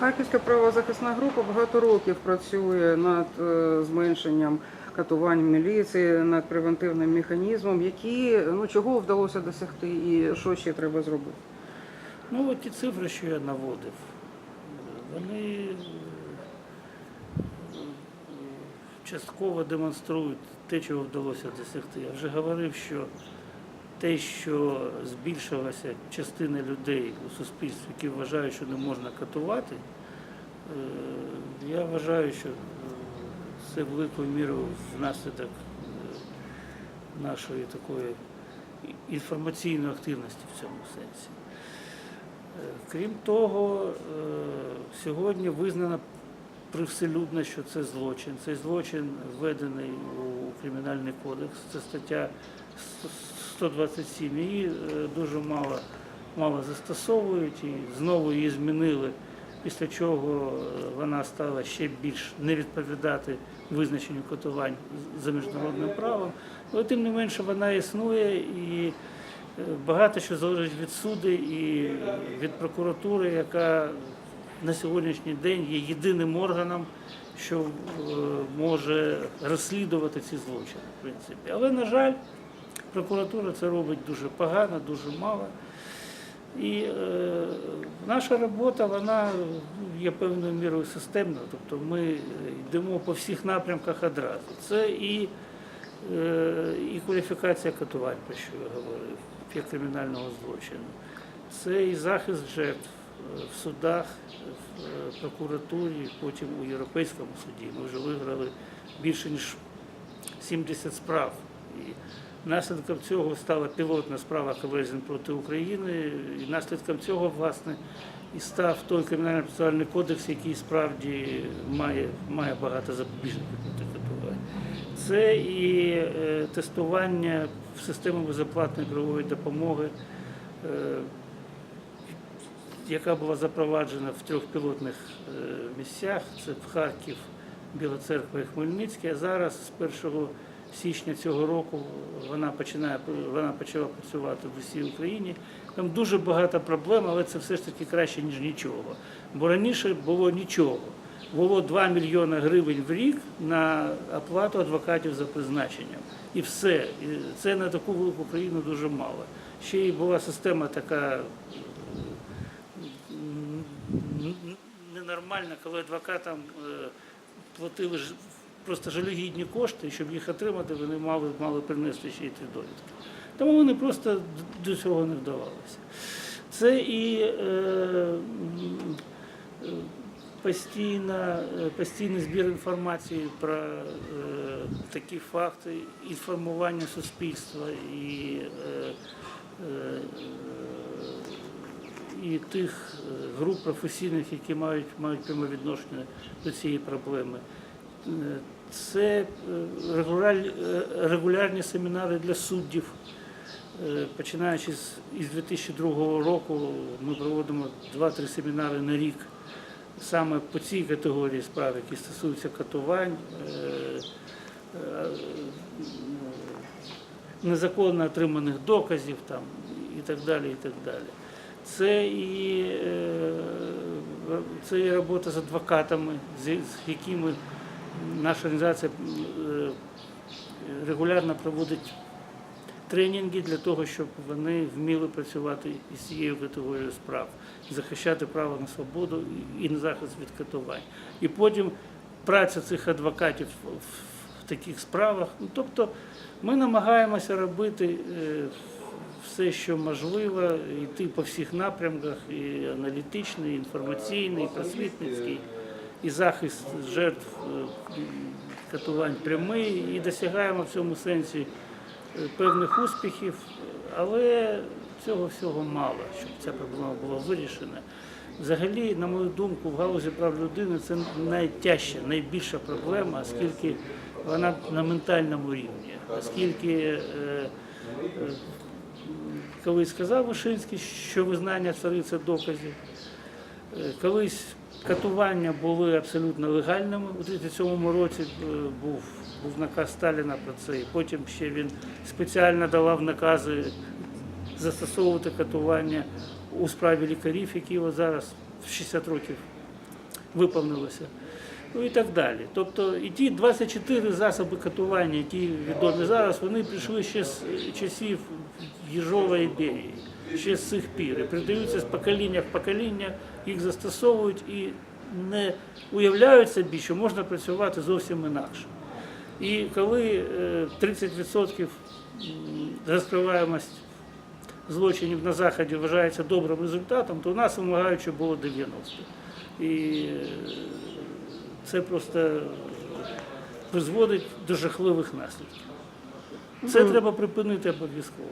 Харківська правозахисна група багато років працює над е, зменшенням катувань міліції, над превентивним механізмом. Які ну чого вдалося досягти, і що ще треба зробити? Ну, от ті цифри, що я наводив, вони е, частково демонструють те, чого вдалося досягти. Я вже говорив, що те, що збільшилася частина людей у суспільстві, які вважають, що не можна катувати, е, я вважаю, що е, це великою мірою внаслідок е, нашої такої інформаційної активності в цьому сенсі. Крім того, сьогодні визнано привселюдно, що це злочин. Цей злочин введений у Кримінальний кодекс, це стаття 127. Її е, дуже мало, мало застосовують і знову її змінили, після чого е, вона стала ще більш не відповідати визначенню котувань за міжнародним правом. Але тим не менше вона існує і Е, Багато що залежить від суду і від прокуратури, яка на сьогоднішній день є єдиним органом, що може розслідувати ці злочини, в принципі. Але, на жаль, прокуратура це робить дуже погано, дуже мало. І е, наша робота вона є певною мірою системною, тобто ми йдемо по всіх напрямках одразу. Це і Е, і кваліфікація катувань, про що я говорив, як кримінального злочину. Це і захист жертв е, в судах, в е, прокуратурі, потім у Європейському суді. Ми вже виграли більше ніж 70 справ. Наслідком цього стала пілотна справа Кавезін проти України. І наслідком цього, власне, і став той кримінальний процесуальний кодекс, який справді має, має багато запобіжників проти катувань. Це і е, тестування в систему безоплатної правової допомоги, е, яка була запроваджена в трьох пілотних е, місцях: це в Харків, Біла Церква і Хмельницький. А зараз з 1 січня цього року вона починає вона почала працювати в усій Україні. Там дуже багато проблем, але це все ж таки краще ніж нічого. Бо раніше було нічого. Було 2 мільйони гривень в рік на оплату адвокатів за призначенням. І все. І це на таку велику країну дуже мало. Ще й була система така ненормальна, коли адвокатам е, платили просто жалюгідні кошти, щоб їх отримати, вони мали, мали принести ще й ті довідки. Тому вони просто до цього не вдавалися. Це і е, е, постійна, е, постійний збір інформації про е, такі факти, інформування суспільства і, е, е, і тих е, груп професійних, які мають, мають пряме відношення до цієї проблеми. Це е, е, регулярні семінари для суддів. Е, Починаючи з із 2002 року, ми проводимо 2-3 семінари на рік саме по цій категорії справ, які стосуються катувань, незаконно отриманих доказів там, і так далі. і так далі. Це і, це і робота з адвокатами, з якими наша організація е, регулярно проводить тренінги для того, щоб вони вміли працювати із цією категорією справ, захищати право на свободу і- на захист від катувань. І потім праця цих адвокатів в- таких справах. Ну, тобто ми намагаємося робити е, все, що можливо, йти по всіх напрямках, і аналітичний, і інформаційний, і просвітницький, і захист жертв е, катувань прямий, і досягаємо в цьому сенсі е, певних успіхів, але цього всього мало, щоб ця проблема була вирішена. Взагалі, на мою думку, в галузі прав людини це найтяжча, найбільша проблема, оскільки вона на ментальному рівні, оскільки е, колись сказав Вишинський, що визнання цариця доказів. Колись катування були абсолютно легальними. У 1937 році е, був, був наказ Сталіна про це. І потім ще він спеціально давав накази застосовувати катування у справі лікарів, які зараз в 60 років виповнилося. Ну і так далі. Тобто і ті 24 засоби катування, які відомі зараз, вони прийшли ще з часів Єжової Берії, ще з цих пір. І передаються з покоління в покоління, їх застосовують і не уявляють собі, що можна працювати зовсім інакше. І коли е, 30% розкриваємость злочинів на Заході вважається добрим результатом, то у нас вимагають, щоб було 90%. І е, це просто призводить до жахливих наслідків. Це треба припинити обов'язково.